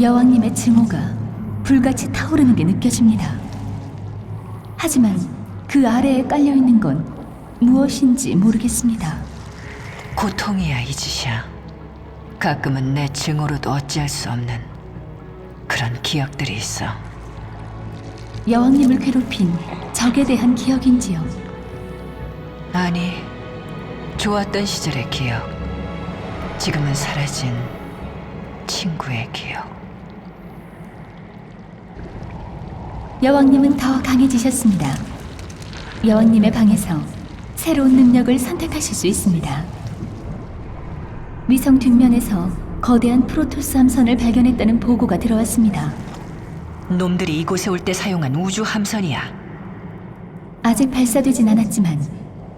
여왕님의 증오가 불같이 타오르는 게 느껴집니다. 하지만 그 아래에 깔려 있는 건 무엇인지 모르겠습니다. 고통이야 이 짓이야. 가끔은 내 증오로도 어찌할 수 없는 그런 기억들이 있어. 여왕님을 괴롭힌 적에 대한 기억인지요. 아니, 좋았던 시절의 기억. 지금은 사라진 친구의 기억. 여왕님은 더 강해지셨습니다. 여왕님의 방에서 새로운 능력을 선택하실 수 있습니다. 위성 뒷면에서 거대한 프로토스 함선을 발견했다는 보고가 들어왔습니다. 놈들이 이곳에 올 때 사용한 우주 함선이야. 아직 발사되진 않았지만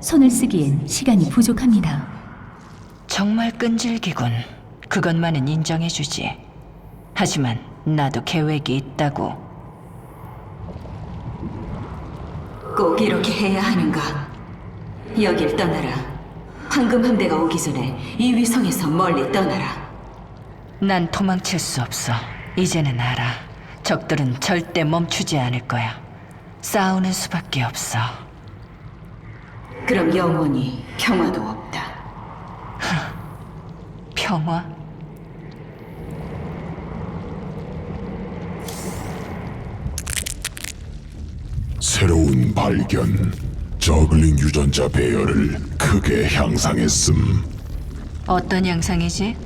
손을 쓰기엔 시간이 부족합니다. 정말 끈질기군. 그것만은 인정해주지. 하지만 나도 계획이 있다고. 꼭 이렇게 해야 하는가? 여길 떠나라. 황금 함대가 오기 전에 이 위성에서 멀리 떠나라. 난 도망칠 수 없어. 이제는 알아. 적들은 절대 멈추지 않을 거야. 싸우는 수밖에 없어. 그럼 영원히 평화도 없다. 평화? 새로운 발견. 저글링 유전자 배열을 크게 향상했음. 어떤 양상이지?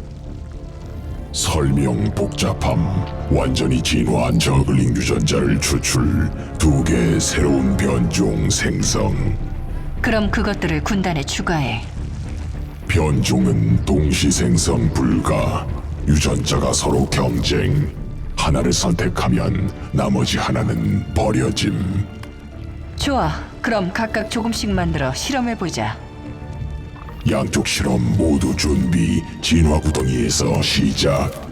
설명 복잡함. 완전히 진화한 저글링 유전자를 추출. 두 개의 새로운 변종 생성. 그럼 그것들을 군단에 추가해. 변종은 동시 생성 불가. 유전자가 서로 경쟁. 하나를 선택하면 나머지 하나는 버려짐. 좋아. 그럼 각각 조금씩 만들어 실험해 보자. 양쪽 실험 모두 준비. 진화 구덩이에서 시작.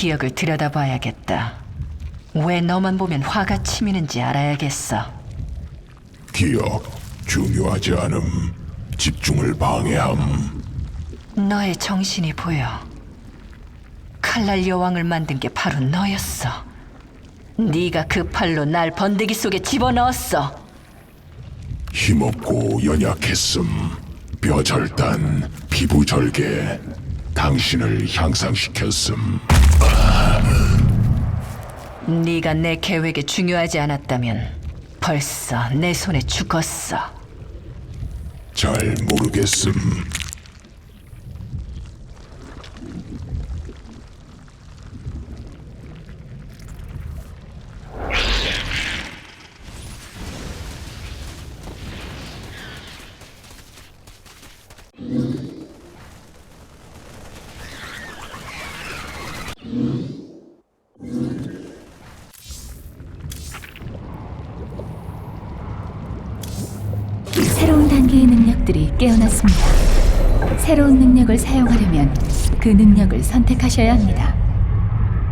기억을 들여다봐야겠다. 왜 너만 보면 화가 치미는지 알아야겠어. 기억 중요하지 않음. 집중을 방해함. 너의 정신이 보여. 칼날 여왕을 만든 게 바로 너였어. 네가 그 팔로 날 번데기 속에 집어넣었어. 힘없고 연약했음. 뼈 절단, 피부 절개. 당신을 향상시켰음. 네가 내 계획에 중요하지 않았다면 벌써 내 손에 죽었어. 잘 모르겠음. 능력들이 깨어났습니다. 새로운 능력을 사용하려면 그 능력을 선택하셔야 합니다.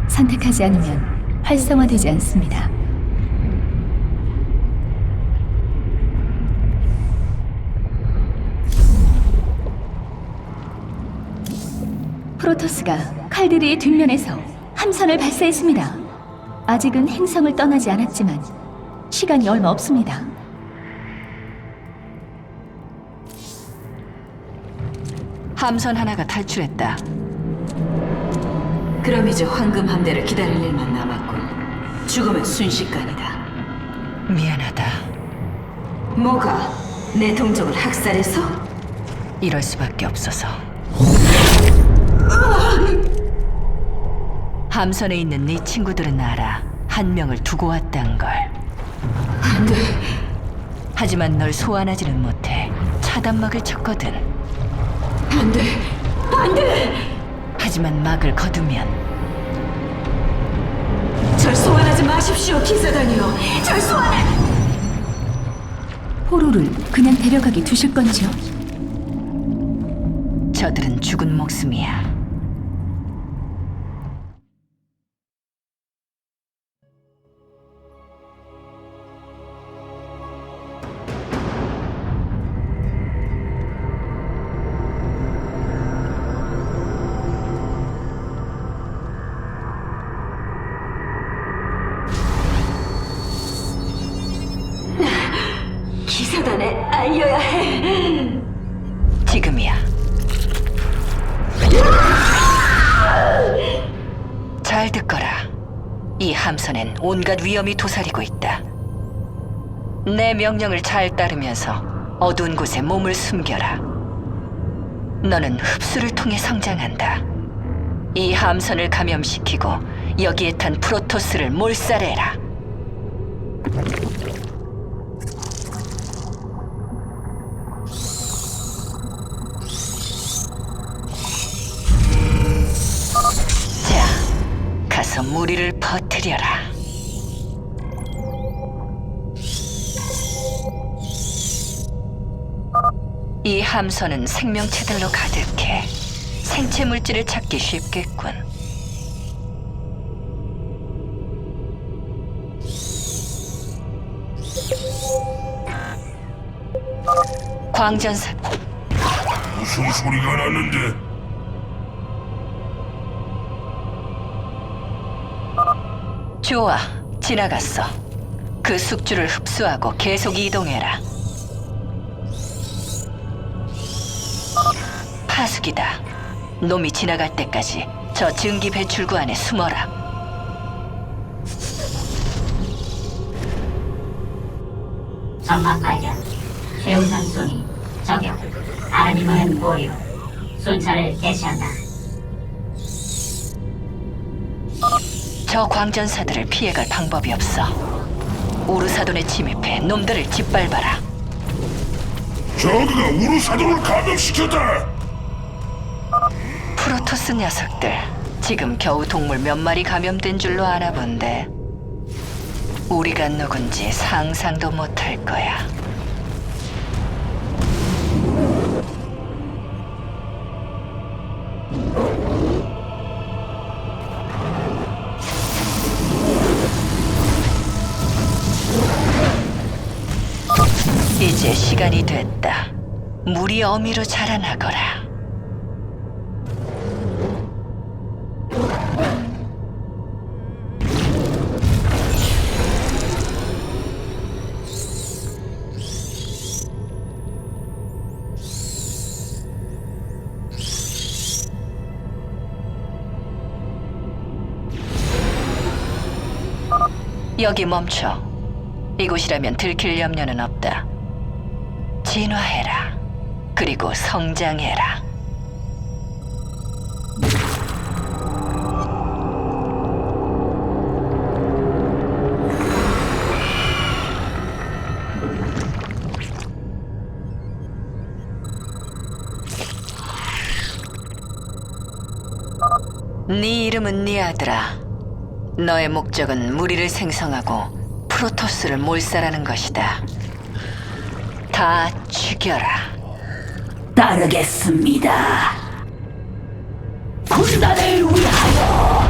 선택하지 않으면 활성화되지 않습니다. 프로토스가 칼드리의 뒷면에서 함선을 발사했습니다. 아직은 행성을 떠나지 않았지만 시간이 얼마 없습니다. 함선 하나가 탈출했다. 그럼 이제 황금 함대를 기다릴 일만 남았군. 죽으면 순식간이다. 미안하다. 뭐가 내 동족을 학살해서? 이럴 수밖에 없어서. 함선에 있는 네 친구들은 알아. 한 명을 두고 왔단 걸. 안 돼. 하지만 널 소환하지는 못해. 차단막을 쳤거든. 안 돼! 안 돼! 하지만 막을 거두면 절 소환하지 마십시오, 기사단이요! 절 소환해! 포로를 그냥 데려가게 두실 건지요? 저들은 죽은 목숨이야. 온갖 위험이 도사리고 있다. 내 명령을 잘 따르면서 어두운 곳에 몸을 숨겨라. 너는 흡수를 통해 성장한다. 이 함선을 감염시키고 여기에 탄 프로토스를 몰살해라. 자, 가서 무리를 퍼뜨려라. 이 함선은 생명체들로 가득해. 생체 물질을 찾기 쉽겠군. 광전사 무슨 소리가 나는데? 좋아, 지나갔어. 그 숙주를 흡수하고 계속 이동해라. 파수기다. 놈이 지나갈 때까지 저 증기 배출구 안에 숨어라. 전방 발견. 최우선 순위 저격. 아니면 보류. 순찰을 개시한다. 저 광전사들을 피해갈 방법이 없어. 우르사돈에 침입해 놈들을 짓밟아라. 저그가 우르사돈을 감염시켰다! 프로토스 녀석들 지금 겨우 동물 몇 마리 감염된 줄로 아나 본데 우리가 누군지 상상도 못할 거야. 이제 시간이 됐다. 물이 어미로 자라나거라. 여기 멈춰. 이곳이라면 들킬 염려는 없다. 진화해라. 그리고 성장해라. 네 이름은 니아드라. 너의 목 적은 무리를 생성하고 프로토스를 몰살하는 것이다. 다 죽여라. 따르겠습니다. 군단을 위하여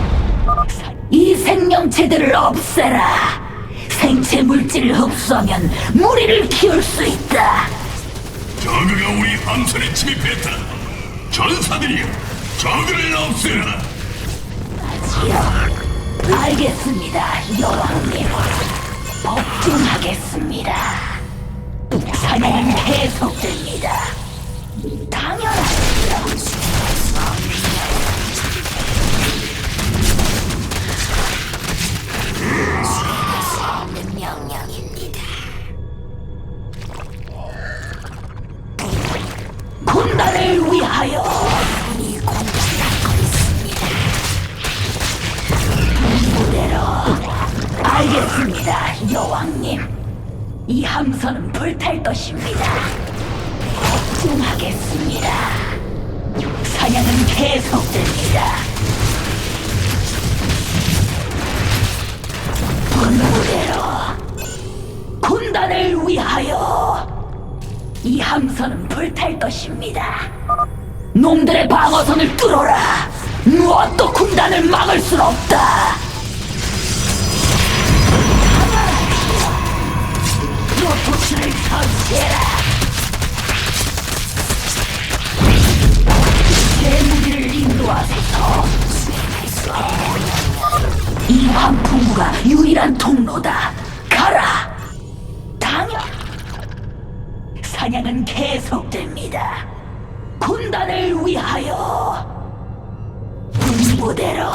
이 생명체들을 없애라. 생체 물질을 흡수하면 무리를 키울 수 있다. 저그가 우리 함선에 침입했다! 전사들이여! 저그를 없애라! 알겠습니다, 여왕님. 복종하겠습니다. 사냥은 계속됩니다. 당연하죠. 명령입니다. 군단을 위하여 알겠습니다, 여왕님. 이 함선은 불탈 것입니다. 걱정하겠습니다. 사냥은 계속됩니다. 분부대로 군단을 위하여 이 함선은 불탈 것입니다. 놈들의 방어선을 뚫어라. 무엇도 군단을 막을 순 없다. 프로토스를 선지해라. 제 무기를 인도하소서. 이 환풍구가 유일한 통로다. 가라. 당연. 사냥은 계속됩니다. 군단을 위하여. 분부대로.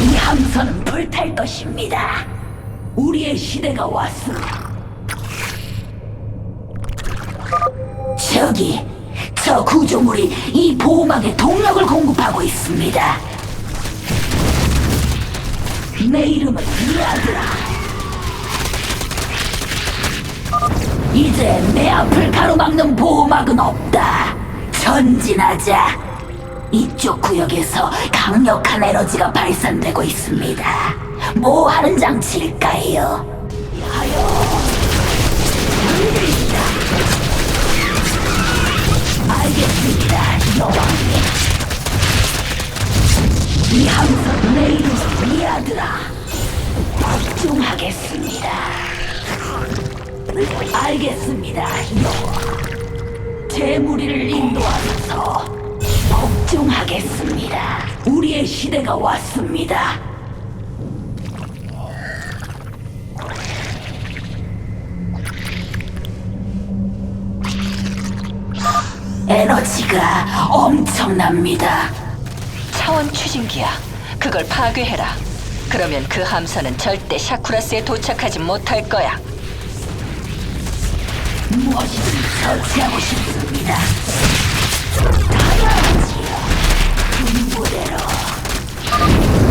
이 함선은 불탈 것입니다. 우리의 시대가 왔습니다. 저기, 저 구조물이 이 보호막에 동력을 공급하고 있습니다. 내 이름은 미아드라. 이제 내 앞을 가로막는 보호막은 없다. 전진하자. 이쪽 구역에서 강력한 에너지가 발산되고 있습니다. 뭐 하는 장치일까요? 하여. 들립니다. 알겠습니다, 여왕님. 이 함선 내 이름은 미아드라. 복종하겠습니다. 알겠습니다, 여왕. 제 무리를 인도하소서. 복종하겠습니다. 우리의 시대가 왔습니다. 에너지가 엄청납니다. 차원 추진기야. 그걸 파괴해라. 그러면 그 함선은 절대 샤쿠라스에 도착하지 못할 거야. 무엇이든 처치하고 싶습니다. 당연하지요. 군부대로.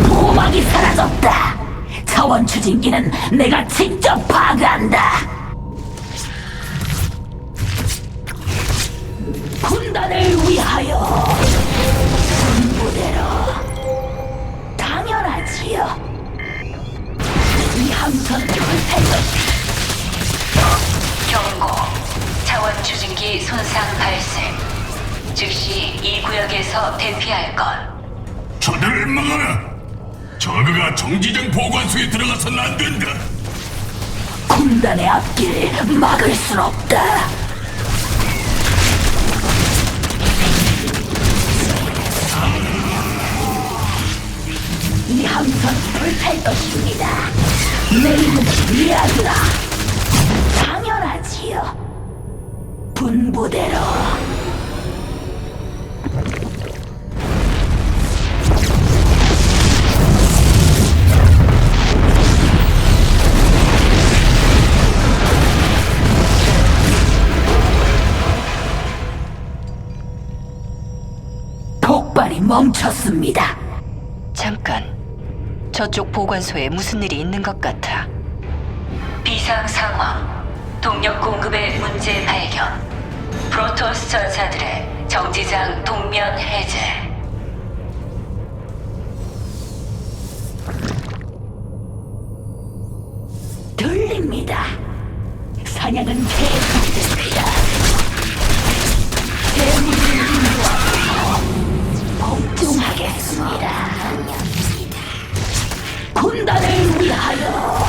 보호막이 사라졌다. 차원 추진기는 내가 직접 파괴한다. 군단을 위하여. 군부대로. 당연하지요. 이 함선을 불탈 것이 경고. 차원 추진기 손상 발생. 즉시 이 구역에서 대피할 것. 저들을 막아라. 저그가 정지장 보관소에 들어가서는 안 된다. 군단의 앞길을 막을 순 없다. 함선 불탈 것입니다. 내 이름은 미아드라. 당연하지요. 분부대로. 멈췄습니다. 잠깐. 저쪽 보관소에 무슨 일이 있는 것 같아. 비상 상황. 동력 공급의 문제 발견. 프로토스 전사들의 정지장 동면 해제. 들립니다. 사냥은 계속됩니다. 재물을 인도하고 복종하겠습니다. 군단을 위하여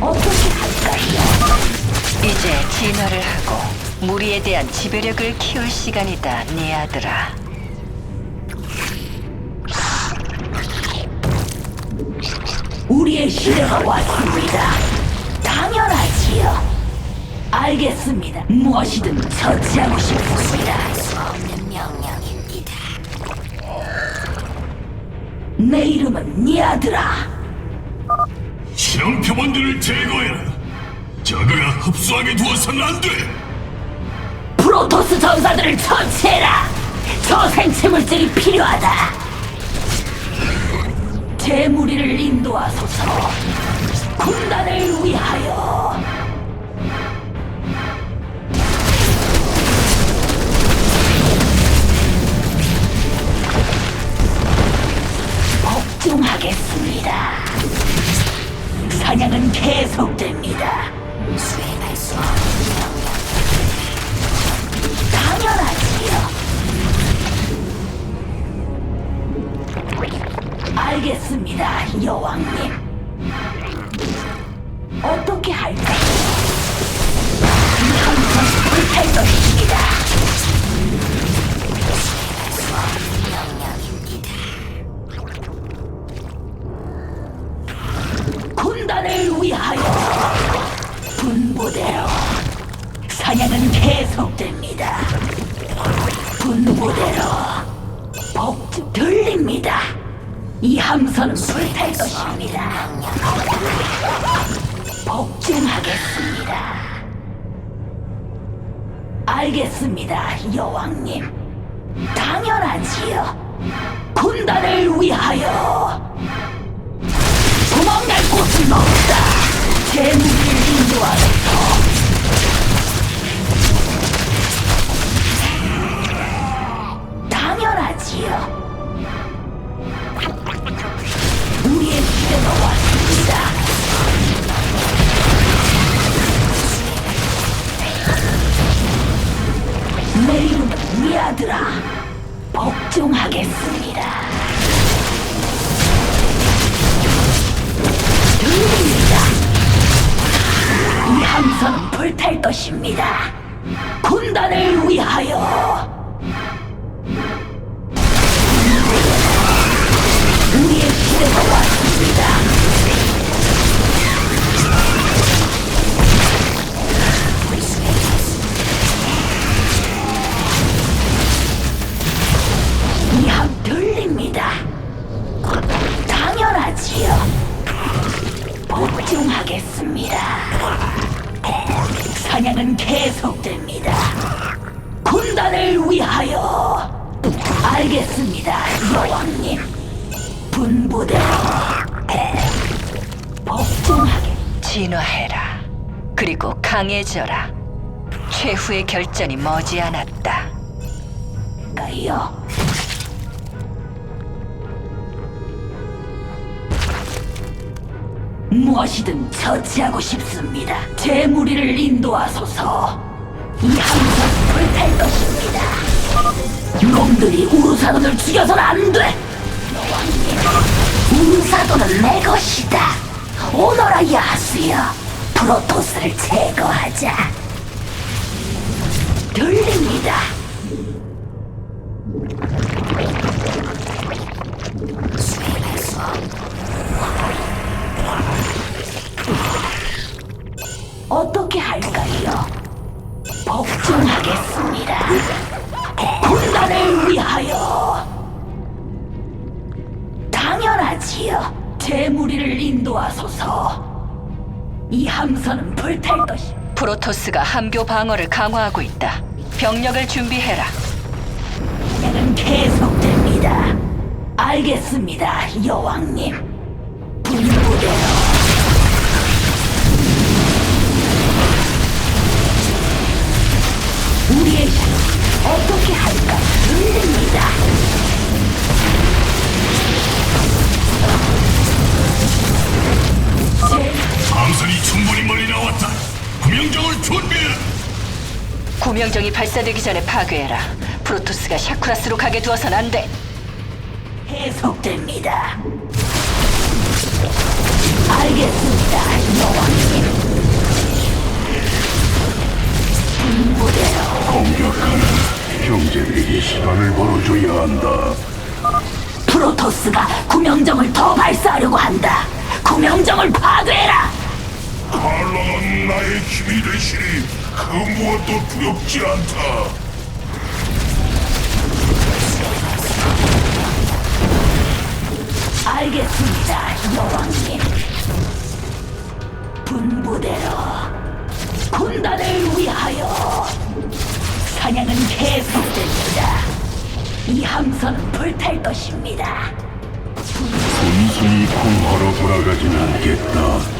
어떻게 할까요? 이제 진화를 하고 무리에 대한 지배력을 키울 시간이다, 네 아들아. 우리의 시대가 왔습니다. 당연하지요. 알겠습니다. 무엇이든 처치하고 싶습니다. 내 이름은 니아드라. 실험 표본들을 제거해라. 저그가 흡수하게 두어서는 안 돼. 프로토스 전사들을 처치해라. 저 생체 물질이 필요하다. 제 무리를 인도하소서. 군단을 위하여 복종하겠습니다. 사냥은 계속됩니다. 수행할 수 없는 당연하지요. 알겠습니다, 여왕님. 어떻게 할까요? 항상 불탈 것입 분부대로 복주 들립니다. 이 함선은 불탈 것입니다. 복종하겠습니다. 알겠습니다, 여왕님. 당연하지요. 군단을 위하여 도망갈 곳은 없다. 제 무기를 인도하소 당연하지요. 우리의 시대가 왔습니다. 내 이름은 미아드라. 복종하겠습니다. 들립니다. 이 함선은 불탈 것입니다. 군단을 위하여. 사냥은 계속됩니다. 군단을 위하여. 알겠습니다, 여왕님. 분부대로 복종하게. 진화해라. 그리고 강해져라. 최후의 결전이 머지않았다. 가요. 무엇이든 처치하고 싶습니다. 제 무리를 인도하소서. 이 함선 불탈 것입니다. 놈들이 우르사돈을 죽여서는 안 돼. 우르사돈은 내 것이다. 오너라 야수여, 프로토스를 제거하자. 들립니다. 어떻게 할까요? 복종하겠습니다. 군단을 당연하지요. 제 무리를 인도하소서. 이 함선은 불탈 것이. 프로토스가 함교 방어를 강화하고 있다. 병력을 준비해라. 사냥은 계속됩니다. 알겠습니다, 여왕님. 분부대로. 우리의 힘 어떻게 할까 들립니다. 함선이 충분히 멀리 나왔다. 구명정을 준비해. 구명정이 발사되기 전에 파괴해라. 프로토스가 샤쿠라스로 가게 두어선 안 돼. 계속됩니다. 알겠습니다, 여왕님. 분부대로 공격하는 형제들에게 시간을 벌어줘야 한다. 프로토스가 구명정을 더 발사하려고 한다. 구명정을 파괴해라. 한라는 나의 힘이 되시니 그 무엇도 두렵지 않다. 알겠습니다, 여왕님. 분부대로 군단을 위하여 사냥은 계속됩니다. 이 함선은 불탈 것입니다. 순순히 공허로 돌아가진 않겠다.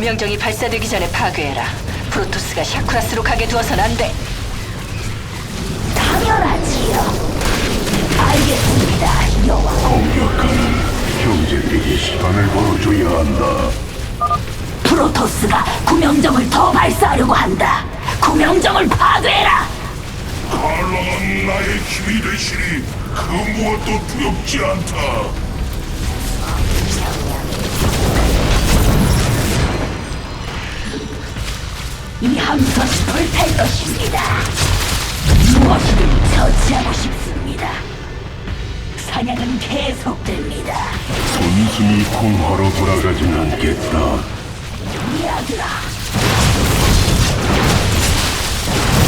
구명정이 발사되기 전에 파괴해라. 프로토스가 샤쿠라스로 가게 두어선 안 돼. 당연하지요. 알겠습니다, 여왕. 공격하는 형제들에게 시간을 벌어줘야 한다. 프로토스가 구명정을 더 발사하려고 한다. 구명정을 파괴해라. 한라한 나의 힘이 되시니 그 무엇도 두렵지 않다. 이 함선이 불탈 것입니다. 무엇이든 처치하고 싶습니다. 사냥은 계속됩니다. 순순히 공허로 돌아가진 않겠다. 이야기라.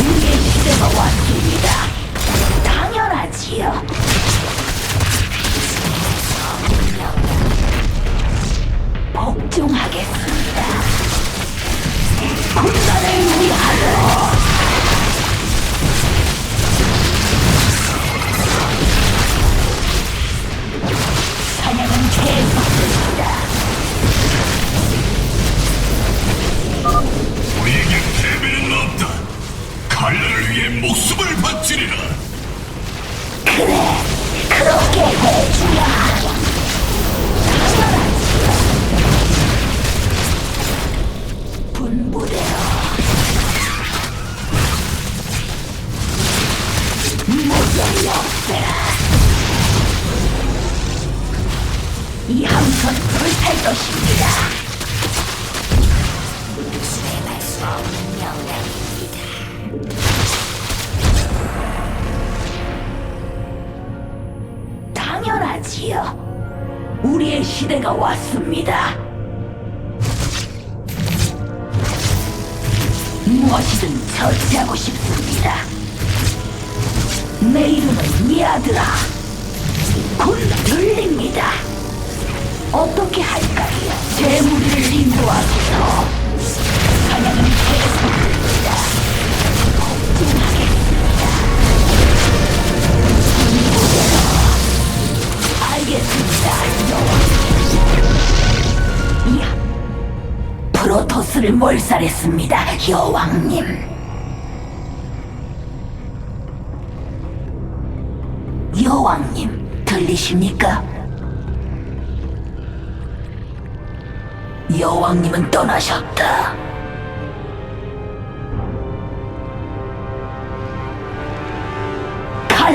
우리의 시대가 왔습니다. 당연하지요. 복종하겠습니다. 군단을 위하여. 사 냥 당연하지요. 우리의 시대가 왔습니다. 무엇이든 처치하고 싶습니다. 내 이름은 미아드라. 곧 들립니다. 어떻게 할까요? 제 무리를 인도하소서. 사냥은 계속 알겠습니다, 여왕님. 이야, 프로토스를 몰살했습니다, 여왕님. 여왕님, 들리십니까? 여왕님은 떠나셨다.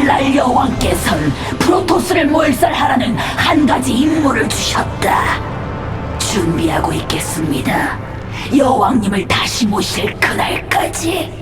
칼날 여왕께서는 프로토스를 몰살하라는 한 가지 임무를 주셨다. 준비하고 있겠습니다. 여왕님을 다시 모실 그날까지.